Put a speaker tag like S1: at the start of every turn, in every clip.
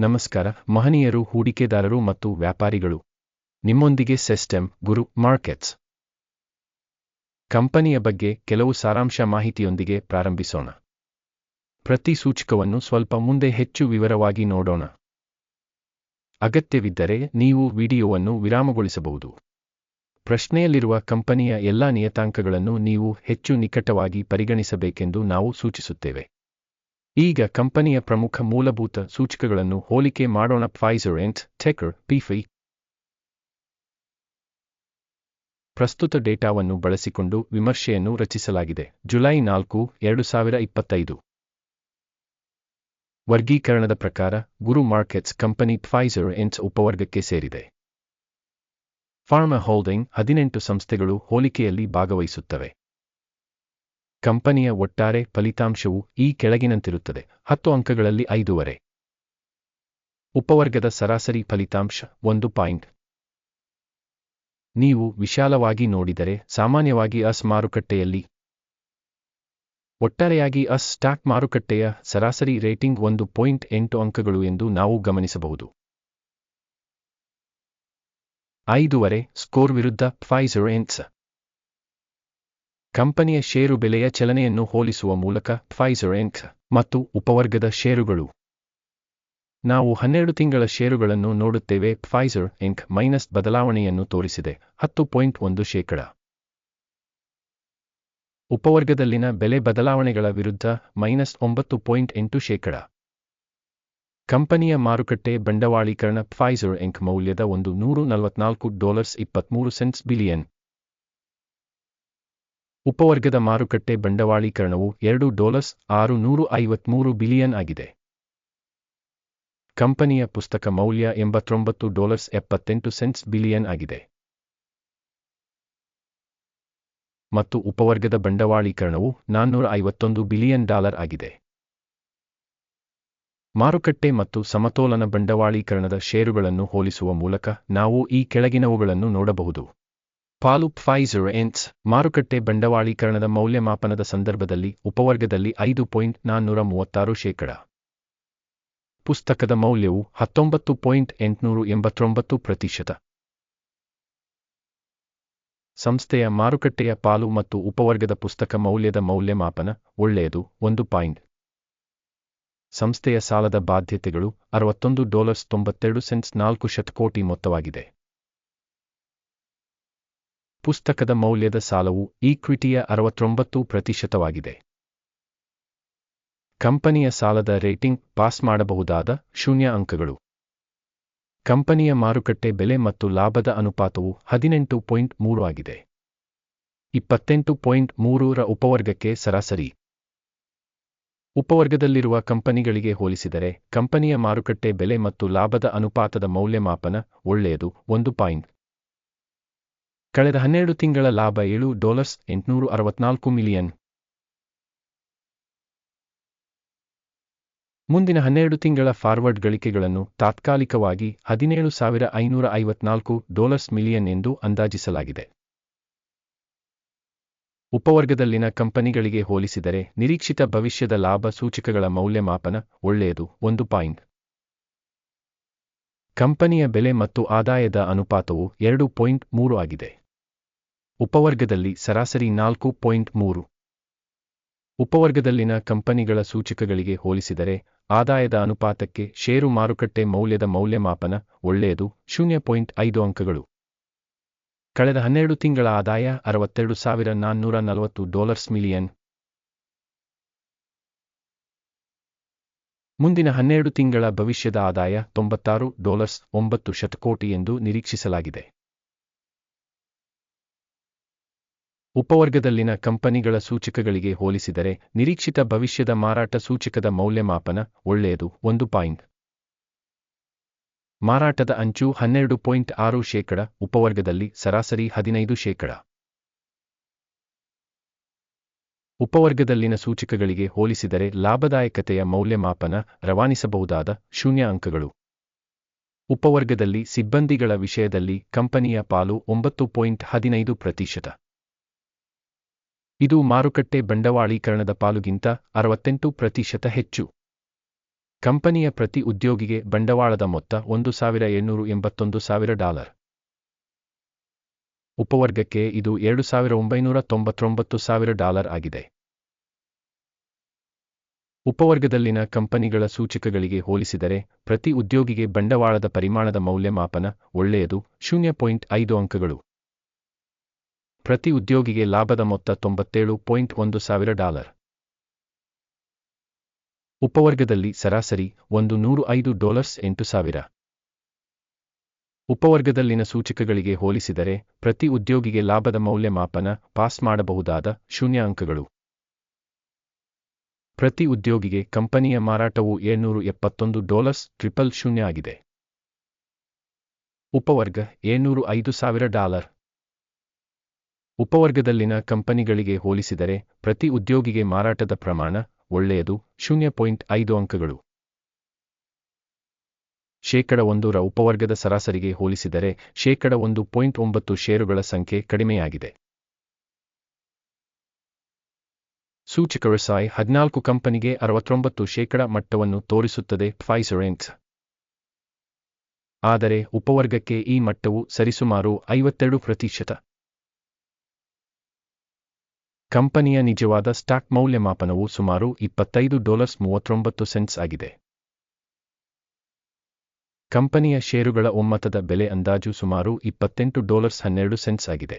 S1: ನಮಸ್ಕಾರ, ಮಹನೀಯರು, ಹೂಡಿಕೆದಾರರು ಮತ್ತು ವ್ಯಾಪಾರಿಗಳು. ನಿಮ್ಮೊಂದಿಗೆ ಸೆಸ್ಟೆಮ್ ಗುರು ಮಾರ್ಕೆಟ್ಸ್. ಕಂಪನಿಯ ಬಗ್ಗೆ ಕೆಲವು ಸಾರಾಂಶ ಮಾಹಿತಿಯೊಂದಿಗೆ ಪ್ರಾರಂಭಿಸೋಣ. ಪ್ರತಿ ಸೂಚಕವನ್ನು ಸ್ವಲ್ಪ ಮುಂದೆ ಹೆಚ್ಚು ವಿವರವಾಗಿ ನೋಡೋಣ. ಅಗತ್ಯವಿದ್ದರೆ ನೀವು ವಿಡಿಯೋವನ್ನು ವಿರಾಮಗೊಳಿಸಬಹುದು. ಪ್ರಶ್ನೆಯಲ್ಲಿರುವ ಕಂಪನಿಯ ಎಲ್ಲಾ ನಿಯತಾಂಕಗಳನ್ನು ನೀವು ಹೆಚ್ಚು ನಿಕಟವಾಗಿ ಪರಿಗಣಿಸಬೇಕೆಂದು ನಾವು ಸೂಚಿಸುತ್ತೇವೆ. ಈಗ ಕಂಪನಿಯ ಪ್ರಮುಖ ಮೂಲಭೂತ ಸೂಚಕಗಳನ್ನು ಹೋಲಿಕೆ ಮಾಡೋಣ. ಫೈಸರ್ ಎಂಟ್ ಟೆಕರ್ ಪಿಫಿ ಪ್ರಸ್ತುತ ಡೇಟಾವನ್ನು ಬಳಸಿಕೊಂಡು ವಿಮರ್ಶೆಯನ್ನು ರಚಿಸಲಾಗಿದೆ. ಜುಲೈ ನಾಲ್ಕು, ಎರಡು ಸಾವಿರ ಇಪ್ಪತ್ತೈದು. ವರ್ಗೀಕರಣದ ಪ್ರಕಾರ ಗುರು ಮಾರ್ಕೆಟ್ಸ್ ಕಂಪನಿ ಫೈಸರ್ ಎಂಟ್ಸ್ ಉಪವರ್ಗಕ್ಕೆ ಸೇರಿದೆ. ಫಾರ್ಮಾ ಹೋಲ್ಡಿಂಗ್ ಹದಿನೆಂಟು ಸಂಸ್ಥೆಗಳು ಹೋಲಿಕೆಯಲ್ಲಿ ಭಾಗವಹಿಸುತ್ತವೆ. ಕಂಪನಿಯ ಒಟ್ಟಾರೆ ಫಲಿತಾಂಶವು ಈ ಕೆಳಗಿನಂತಿರುತ್ತದೆ. ಹತ್ತು ಅಂಕಗಳಲ್ಲಿ ಐದೂವರೆ. ಉಪವರ್ಗದ ಸರಾಸರಿ ಫಲಿತಾಂಶ ಒಂದು ಪಾಯಿಂಟ್. ನೀವು ವಿಶಾಲವಾಗಿ ನೋಡಿದರೆ ಸಾಮಾನ್ಯವಾಗಿ ಅಸ್ ಮಾರುಕಟ್ಟೆಯಲ್ಲಿ ಒಟ್ಟಾರೆಯಾಗಿ ಅಸ್ ಸ್ಟಾಕ್ ಮಾರುಕಟ್ಟೆಯ ಸರಾಸರಿ ರೇಟಿಂಗ್ ಒಂದು ಪಾಯಿಂಟ್ ಎಂಟು ಅಂಕಗಳು ಎಂದು ನಾವು ಗಮನಿಸಬಹುದು. ಐದೂವರೆ ಸ್ಕೋರ್ ವಿರುದ್ಧ ಫೈಸರ್ ಎಂಟ್ಸ್ ಕಂಪನಿಯ ಷೇರು ಬೆಲೆಯ ಚಲನೆಯನ್ನು ಹೋಲಿಸುವ ಮೂಲಕ ಫೈಸರ್ ಎಂಕ್ ಮತ್ತು ಉಪವರ್ಗದ ಷೇರುಗಳು. ನಾವು ಹನ್ನೆರಡು ತಿಂಗಳ ಷೇರುಗಳನ್ನು ನೋಡುತ್ತೇವೆ. ಫೈಸರ್ ಎಂಕ್ ಮೈನಸ್ ಬದಲಾವಣೆಯನ್ನು ತೋರಿಸಿದೆ. ಹತ್ತು ಪಾಯಿಂಟ್ ಒಂದು ಶೇಕಡ. ಉಪವರ್ಗದಲ್ಲಿನ ಬೆಲೆ ಬದಲಾವಣೆಗಳ ವಿರುದ್ಧ ಮೈನಸ್ ಒಂಬತ್ತು ಪಾಯಿಂಟ್ ಎಂಟು ಶೇಕಡ. ಕಂಪನಿಯ ಮಾರುಕಟ್ಟೆ ಬಂಡವಾಳೀಕರಣ ಫೈಸರ್ ಎಂಕ್ ಮೌಲ್ಯದ ಒಂದು ನೂರು ನಲವತ್ನಾಲ್ಕು ಡಾಲರ್ಸ್ ಇಪ್ಪತ್ಮೂರು ಸೆಂಟ್ಸ್ ಬಿಲಿಯನ್. ಉಪವರ್ಗದ ಮಾರುಕಟ್ಟೆ ಬಂಡವಾಳೀಕರಣವು ಎರಡು ಡಾಲರ್ಸ್ ಆರು ನೂರು ಐವತ್ಮೂರು ಬಿಲಿಯನ್ ಆಗಿದೆ. ಕಂಪನಿಯ ಪುಸ್ತಕ ಮೌಲ್ಯ ಎಂಬತ್ತೊಂಬತ್ತು ಡಾಲರ್ಸ್ ಎಪ್ಪತ್ತೆಂಟು ಸೆಂಟ್ಸ್ ಬಿಲಿಯನ್ ಆಗಿದೆ. ಮತ್ತು ಉಪವರ್ಗದ ಬಂಡವಾಳೀಕರಣವು ನಾನ್ನೂರ ಐವತ್ತೊಂದು ಬಿಲಿಯನ್ ಡಾಲರ್ ಆಗಿದೆ. ಮಾರುಕಟ್ಟೆ ಮತ್ತು ಸಮತೋಲನ ಬಂಡವಾಳೀಕರಣದ ಷೇರುಗಳನ್ನು ಹೋಲಿಸುವ ಮೂಲಕ ನಾವು ಈ ಕೆಳಗಿನವುಗಳನ್ನು ನೋಡಬಹುದು. ಪಾಲು ಫೈಸರ್ ಎನ್ಸ್ ಮಾರುಕಟ್ಟೆ ಬಂಡವಾಳೀಕರಣದ ಮೌಲ್ಯಮಾಪನದ ಸಂದರ್ಭದಲ್ಲಿ ಉಪವರ್ಗದಲ್ಲಿ ಐದು ಪಾಯಿಂಟ್ ನಾನ್ನೂರ ಮೂವತ್ತಾರು ಶೇಕಡ. ಪುಸ್ತಕದ ಮೌಲ್ಯವು ಹತ್ತೊಂಬತ್ತು ಪಾಯಿಂಟ್ ಎಂಟುನೂರು ಎಂಬತ್ತೊಂಬತ್ತು ಪ್ರತಿಶತ. ಸಂಸ್ಥೆಯ ಮಾರುಕಟ್ಟೆಯ ಪಾಲು ಮತ್ತು ಉಪವರ್ಗದ ಪುಸ್ತಕ ಮೌಲ್ಯದ ಮೌಲ್ಯಮಾಪನ ಒಳ್ಳೆಯದು ಒಂದು ಪಾಯಿಂಟ್. ಸಂಸ್ಥೆಯ ಸಾಲದ ಬಾಧ್ಯತೆಗಳು ಅರವತ್ತೊಂದು ಡಾಲರ್ಸ್ ತೊಂಬತ್ತೆರಡು ಸೆಂಟ್ಸ್ ನಾಲ್ಕು ಶತಕೋಟಿ ಮೊತ್ತವಾಗಿದೆ. ಪುಸ್ತಕದ ಮೌಲ್ಯದ ಸಾಲವು ಈಕ್ವಿಟಿಯ ಅರವತ್ತೊಂಬತ್ತು ಪ್ರತಿಶತವಾಗಿದೆ. ಕಂಪನಿಯ ಸಾಲದ ರೇಟಿಂಗ್ ಪಾಸ್ ಮಾಡಬಹುದಾದ ಶೂನ್ಯ ಅಂಕಗಳು. ಕಂಪನಿಯ ಮಾರುಕಟ್ಟೆ ಬೆಲೆ ಮತ್ತು ಲಾಭದ ಅನುಪಾತವು ಹದಿನೆಂಟು ಪಾಯಿಂಟ್ ಮೂರು ಆಗಿದೆ. ಇಪ್ಪತ್ತೆಂಟು ಪಾಯಿಂಟ್ ಮೂರರ ಉಪವರ್ಗಕ್ಕೆ ಸರಾಸರಿ. ಉಪವರ್ಗದಲ್ಲಿರುವ ಕಂಪನಿಗಳಿಗೆ ಹೋಲಿಸಿದರೆ, ಕಂಪನಿಯ ಮಾರುಕಟ್ಟೆ ಬೆಲೆ ಮತ್ತು ಲಾಭದ ಅನುಪಾತದ ಮೌಲ್ಯಮಾಪನ ಒಳ್ಳೆಯದು ಒಂದು ಪಾಯಿಂಟ್. ಕಳೆದ ಹನ್ನೆರಡು ತಿಂಗಳ ಲಾಭ ಏಳು ಡಾಲರ್ಸ್ ಎಂಟುನೂರು ಅರವತ್ನಾಲ್ಕು ಮಿಲಿಯನ್. ಮುಂದಿನ ಹನ್ನೆರಡು ತಿಂಗಳ ಫಾರ್ವರ್ಡ್ ಗಳಿಕೆಗಳನ್ನು ತಾತ್ಕಾಲಿಕವಾಗಿ ಹದಿನೇಳು ಸಾವಿರ ಐನೂರ ಐವತ್ನಾಲ್ಕು ಡಾಲರ್ಸ್ ಮಿಲಿಯನ್ ಎಂದು ಅಂದಾಜಿಸಲಾಗಿದೆ. ಉಪವರ್ಗದಲ್ಲಿನ ಕಂಪನಿಗಳಿಗೆ ಹೋಲಿಸಿದರೆ ನಿರೀಕ್ಷಿತ ಭವಿಷ್ಯದ ಲಾಭ ಸೂಚಕಗಳ ಮೌಲ್ಯಮಾಪನ ಒಳ್ಳೆಯದು ಒಂದು ಪಾಯಿಂಟ್. ಕಂಪನಿಯ ಬೆಲೆ ಮತ್ತು ಆದಾಯದ ಅನುಪಾತವು ಎರಡು ಪಾಯಿಂಟ್ ಮೂರು ಆಗಿದೆ. ಉಪವರ್ಗದಲ್ಲಿ ಸರಾಸರಿ ನಾಲ್ಕು ಪಾಯಿಂಟ್ ಮೂರು. ಉಪವರ್ಗದಲ್ಲಿನ ಕಂಪನಿಗಳ ಸೂಚಕಗಳಿಗೆ ಹೋಲಿಸಿದರೆ, ಆದಾಯದ ಅನುಪಾತಕ್ಕೆ ಷೇರು ಮಾರುಕಟ್ಟೆ ಮೌಲ್ಯದ ಮೌಲ್ಯಮಾಪನ ಒಳ್ಳೆಯದು, ಶೂನ್ಯ ಪಾಯಿಂಟ್ ಅಂಕಗಳು. ಕಳೆದ ಹನ್ನೆರಡು ತಿಂಗಳ ಆದಾಯ ಅರವತ್ತೆರಡು ಸಾವಿರ ನಾನ್ನೂರ ನಲವತ್ತು ಡಾಲರ್ಸ್ ಮಿಲಿಯನ್ ಮುಂದಿನ ಹನ್ನೆರಡು ತಿಂಗಳ ಭವಿಷ್ಯದ ಆದಾಯ ತೊಂಬತ್ತಾರು ಡಾಲರ್ಸ್ ಒಂಬತ್ತು ಶತಕೋಟಿ ಎಂದು ನಿರೀಕ್ಷಿಸಲಾಗಿದೆ. ಉಪವರ್ಗದಲ್ಲಿನ ಕಂಪನಿಗಳ ಸೂಚಕಗಳಿಗೆ ಹೋಲಿಸಿದರೆ ನಿರೀಕ್ಷಿತ ಭವಿಷ್ಯದ ಮಾರಾಟ ಸೂಚಕದ ಮೌಲ್ಯಮಾಪನ ಒಳ್ಳೆಯದು ಒಂದು ಪಾಯಿಂಟ್. ಮಾರಾಟದ ಅಂಚು ಹನ್ನೆರಡು ಪಾಯಿಂಟ್ ಆರು ಶೇಕಡ, ಉಪವರ್ಗದಲ್ಲಿ ಸರಾಸರಿ ಹದಿನೈದು ಶೇಕಡ. ಉಪವರ್ಗದಲ್ಲಿನ ಸೂಚಕಗಳಿಗೆ ಹೋಲಿಸಿದರೆ ಲಾಭದಾಯಕತೆಯ ಮೌಲ್ಯಮಾಪನ ರವಾನಿಸಬಹುದಾದ ಶೂನ್ಯ ಅಂಕಗಳು. ಉಪವರ್ಗದಲ್ಲಿ ಸಿಬ್ಬಂದಿಗಳ ವಿಷಯದಲ್ಲಿ ಕಂಪನಿಯ ಪಾಲು ಒಂಬತ್ತು ಪಾಯಿಂಟ್ ಹದಿನೈದು ಪ್ರತಿಶತ. ಇದು ಮಾರುಕಟ್ಟೆ ಬಂಡವಾಳೀಕರಣದ ಪಾಲುಗಿಂತ ಅರವತ್ತೆಂಟು ಪ್ರತಿಶತ ಹೆಚ್ಚು. ಕಂಪನಿಯ ಪ್ರತಿ ಉದ್ಯೋಗಿಗೆ ಬಂಡವಾಳದ ಮೊತ್ತ ಒಂದು ಸಾವಿರ ಏಳ್ನೂರು ಎಂಬತ್ತೊಂದು ಸಾವಿರ ಡಾಲರ್. ಉಪವರ್ಗಕ್ಕೆ ಇದು ಎರಡು ಸಾವಿರ ಒಂಬೈನೂರ ತೊಂಬತ್ತೊಂಬತ್ತು ಸಾವಿರ ಡಾಲರ್ ಆಗಿದೆ. ಉಪವರ್ಗದಲ್ಲಿನ ಕಂಪನಿಗಳ ಸೂಚಕಗಳಿಗೆ ಹೋಲಿಸಿದರೆ, ಪ್ರತಿ ಉದ್ಯೋಗಿಗೆ ಬಂಡವಾಳದ ಪರಿಮಾಣದ ಮೌಲ್ಯಮಾಪನ ಒಳ್ಳೆಯದು, ಶೂನ್ಯ ಪಾಯಿಂಟ್ ಅಂಕಗಳು. ಪ್ರತಿ ಉದ್ಯೋಗಿಗೆ ಲಾಭದ ಮೊತ್ತ ತೊಂಬತ್ತೇಳು ಪಾಯಿಂಟ್ ಒಂದು ಸಾವಿರ ಡಾಲರ್. ಉಪವರ್ಗದಲ್ಲಿ ಸರಾಸರಿ ಒಂದು ನೂರು ಐದು ಡಾಲರ್ಸ್ ಎಂಟು ಸಾವಿರ. ಉಪವರ್ಗದಲ್ಲಿನ ಸೂಚಕಗಳಿಗೆ ಹೋಲಿಸಿದರೆ, ಪ್ರತಿ ಉದ್ಯೋಗಿಗೆ ಲಾಭದ ಮೌಲ್ಯಮಾಪನ ಪಾಸ್ ಮಾಡಬಹುದಾದ ಶೂನ್ಯ ಅಂಕಗಳು ಪ್ರತಿ ಉದ್ಯೋಗಿಗೆ ಕಂಪನಿಯ ಮಾರಾಟವು ಏಳ್ನೂರು ಎಪ್ಪತ್ತೊಂದು ಡಾಲರ್ಸ್ ಟ್ರಿಪಲ್ ಶೂನ್ಯ ಆಗಿದೆ. ಉಪವರ್ಗ ಏಳ್ನೂರು ಐದು ಸಾವಿರ ಡಾಲರ್. ಉಪವರ್ಗದಲ್ಲಿನ ಕಂಪನಿಗಳಿಗೆ ಹೋಲಿಸಿದರೆ, ಪ್ರತಿ ಉದ್ಯೋಗಿಗೆ ಮಾರಾಟದ ಪ್ರಮಾಣ ಒಳ್ಳೆಯದು, ಶೂನ್ಯ ಪಾಯಿಂಟ್ ಐದು ಅಂಕಗಳು. ಶೇಕಡ ಒಂದರ ಉಪವರ್ಗದ ಸರಾಸರಿಗೆ ಹೋಲಿಸಿದರೆ ಶೇಕಡ ಒಂದು ಪಾಯಿಂಟ್ ಒಂಬತ್ತು ಷೇರುಗಳ ಸಂಖ್ಯೆ ಕಡಿಮೆಯಾಗಿದೆ. ಸೂಚಕ ವ್ಯವಸಾಯ ಹದಿನಾಲ್ಕು ಕಂಪನಿಗೆ ಅರವತ್ತೊಂಬತ್ತು ಶೇಕಡ ಮಟ್ಟವನ್ನು ತೋರಿಸುತ್ತದೆ ಫೈಸರೆಂಟ್ಸ್ ಆದರೆ ಉಪವರ್ಗಕ್ಕೆ ಈ ಮಟ್ಟವು ಸರಿಸುಮಾರು ಐವತ್ತೆರಡು ಪ್ರತಿಶತ. ಕಂಪನಿಯ ನಿಜವಾದ ಸ್ಟಾಕ್ ಮೌಲ್ಯಮಾಪನವು ಸುಮಾರು ಇಪ್ಪತ್ತೈದು ಡಾಲರ್ಸ್ ಮೂವತ್ತೊಂಬತ್ತು ಸೆಂಟ್ಸ್ ಆಗಿದೆ. ಕಂಪನಿಯ ಷೇರುಗಳ ಒಮ್ಮತದ ಬೆಲೆ ಅಂದಾಜು ಸುಮಾರು ಇಪ್ಪತ್ತೆಂಟು ಡಾಲರ್ಸ್ ಹನ್ನೆರಡು ಸೆಂಟ್ಸ್ ಆಗಿದೆ.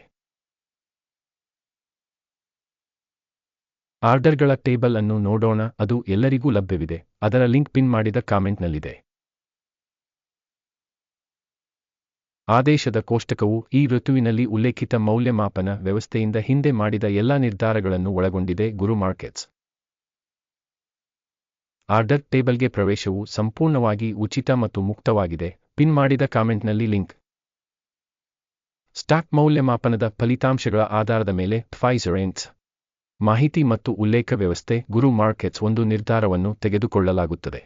S1: ಆರ್ಡರ್ಗಳ ಟೇಬಲ್ ಅನ್ನು ನೋಡೋಣ, ಅದು ಎಲ್ಲರಿಗೂ ಲಭ್ಯವಿದೆ. ಅದರ ಲಿಂಕ್ ಪಿನ್ ಮಾಡಿದ ಕಾಮೆಂಟ್ನಲ್ಲಿದೆ. ಆದೇಶದ ಕೋಷ್ಟಕವು ಈ ಋತುವಿನಲ್ಲಿ ಉಲ್ಲೇಖಿತ ಮೌಲ್ಯಮಾಪನ ವ್ಯವಸ್ಥೆಯಿಂದ ಹಿಂದೆ ಮಾಡಿದ ಎಲ್ಲಾ ನಿರ್ಧಾರಗಳನ್ನು ಒಳಗೊಂಡಿದೆ, ಗುರು ಮಾರ್ಕೆಟ್ಸ್. ಆರ್ಡರ್ ಟೇಬಲ್ಗೆ ಪ್ರವೇಶವು ಸಂಪೂರ್ಣವಾಗಿ ಉಚಿತ ಮತ್ತು ಮುಕ್ತವಾಗಿದೆ. ಪಿನ್ ಮಾಡಿದ ಕಾಮೆಂಟ್ನಲ್ಲಿ ಲಿಂಕ್. ಸ್ಟಾಕ್ ಮೌಲ್ಯಮಾಪನದ ಫಲಿತಾಂಶಗಳ ಆಧಾರದ ಮೇಲೆ ಫೈಸರೆಂಟ್ಸ್ ಮಾಹಿತಿ ಮತ್ತು ಉಲ್ಲೇಖ ವ್ಯವಸ್ಥೆ ಗುರು ಮಾರ್ಕೆಟ್ಸ್ ಒಂದು ನಿರ್ಧಾರವನ್ನು ತೆಗೆದುಕೊಳ್ಳಲಾಗುತ್ತದೆ.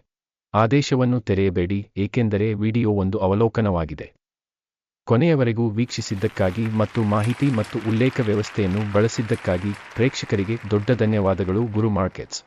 S1: ಆದೇಶವನ್ನು ತೆರೆಯಬೇಡಿ, ಏಕೆಂದರೆ ವಿಡಿಯೋ ಒಂದು ಅವಲೋಕನವಾಗಿದೆ. ಕೊನೆಯವರೆಗೂ ವೀಕ್ಷಿಸಿದ್ದಕ್ಕಾಗಿ ಮತ್ತು ಮಾಹಿತಿ ಮತ್ತು ಉಲ್ಲೇಖ ವ್ಯವಸ್ಥೆಯನ್ನು ಬಳಸಿದ್ದಕ್ಕಾಗಿ ಪ್ರೇಕ್ಷಕರಿಗೆ ದೊಡ್ಡ ಧನ್ಯವಾದಗಳು ಗುರು ಮಾರ್ಕೆಟ್ಸ್.